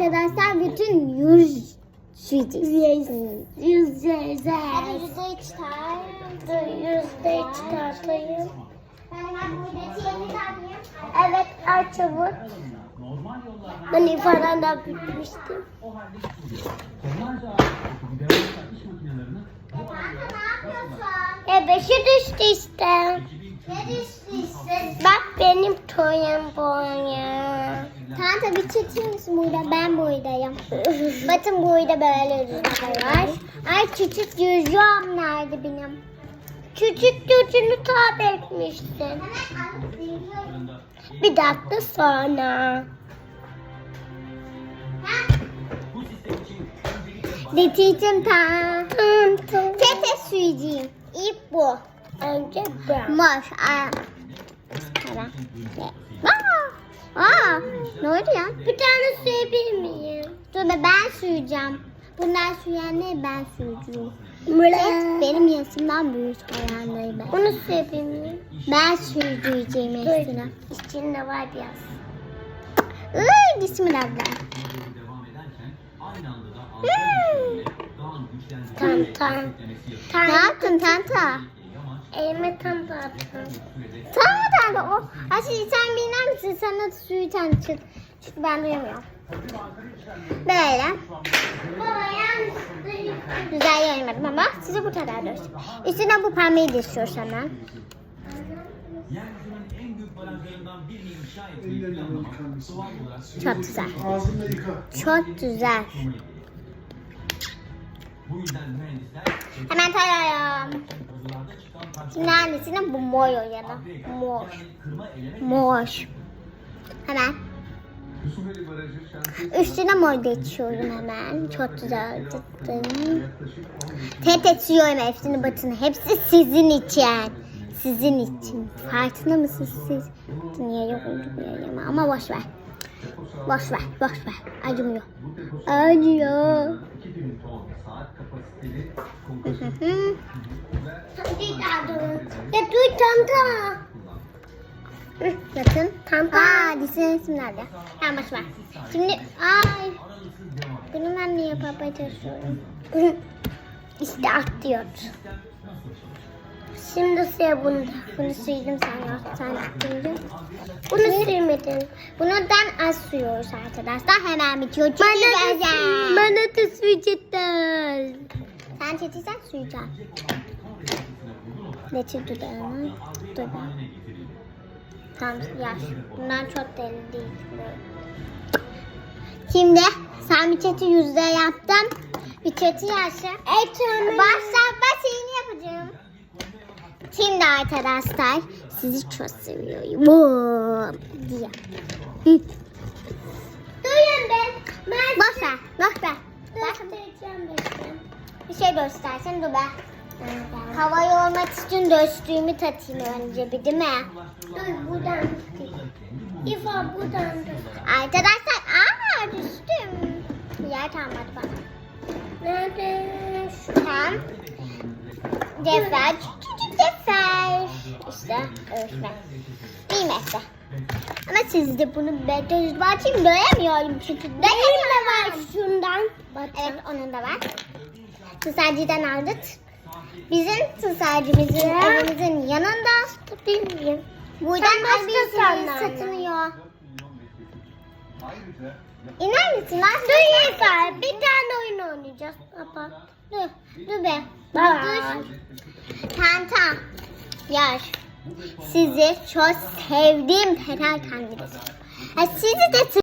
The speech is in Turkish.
arkadaşlar bütün yüz süreceğiz. Yüzeceğiz. Hadi yüzdeyi çıkar. Dur yüzdeyi çıkartayım. Evet aç çabuk. Ben ifaden bitmiştim. Ne yapıyorsun? Ya beşi düştü işte. Ne düştü işte? Bak benim toyum boya. Kanka bir çekiyor musun burada? Ben buradayım. Bakın burada böyle rüzgar var. Ay küçük yüzüğüm nerede benim? Küçük gözünü tabi etmiştin. Bir dakika sonra. Detitim tam. Tete süreceğim. İp bu. Önce ben. Mor. Tamam. Aa. Ne oldu ya? Bir tane sürebilir miyim? Dur be ben süreceğim. Bunlar süren ne ben süreceğim. Mıra. Benim yaşımdan büyük olanları ben. Bunu sürebilir miyim? Ben süreceğim hepsini. İçinde var biraz. Iy, bismillah. Hmm. Tam tam. Ne yaptın tanta? Elime tam da attım. Tamam tanta o. Aşkım sen biner misin? Sana süreceğim çık. Çünkü ben duyamıyorum. Böyle. Baba yanlış. Güzel yayınladım ama size bu kadar da Üstüne bu pembeyi de sür sana. Yeryüzünün en büyük barajlarından birini inşa etmeyi planlamak, doğal olarak Çok güzel. Çok güzel. Hemen tarıyorum. Şimdi annesinin bu mor yana. Mor. Mor. Hemen. Üstüne mor geçiyorum hemen. Çok güzel tuttum. yaklaşık 15 Tet etiyorum hepsini batını. Hepsi sizin için. Sizin için. Farkında mısınız siz? Niye yok uyumuyor ama boş ver. Boş ver, boş ver. Acımıyor. Acıyor. 2000 ton saat kapasiteli kompresör Hı. Ya dur tanta. Hı, Bakın. Tam Aa, dişinin ismi nerede? Ha, boş ver. Şimdi, ay. Bunu ben niye yapmaya çalışıyorum? işte atlıyoruz. Şimdi sıra bunda. Bunu sildim sen. Sen attın. Bunu sürmedin. Bundan az sürüyoruz arkadaşlar. Hemen bitiyor. Çünkü güzel. Bana da sürecekler. Sen çetiysen süreceğim. Getir dudağını. Ben. Tamam yaş. Bundan çok deli değil. Şimdi sen bir çeti yüzde yaptın. Bir çeti yaşa. Evet tamam. Başla ben şeyini yapacağım. Şimdi arkadaşlar sizi çok seviyorum. Diye. Duyun ben. Ben Boş ver, boş ver. Bir şey göstersen dur be. Havayı olmak için döştüğümü tatayım önce bir değil mi? Dur buradan tutayım. İfa buradan tut. Arkadaşlar aa düştüm. Yer kalmadı bana. Nerede? Tam. Defter, küçücük defter. İşte ölçme. Bir metre. Ama siz de bunu ben düz bakayım göremiyorum çünkü. Benim de var Şundan. Evet onun da var. Tısacıdan aldık. Bizim tısacımızın evimizin yanında. Bilmiyorum. Buradan başka satılıyor. İner misin? Dur İfa. Bir tane oyun oynayacağız. Kapat. Dur, dur be. Dur. Tanta. Yar. Sizi çok sevdiğim perakendiniz. Ha, Sizi de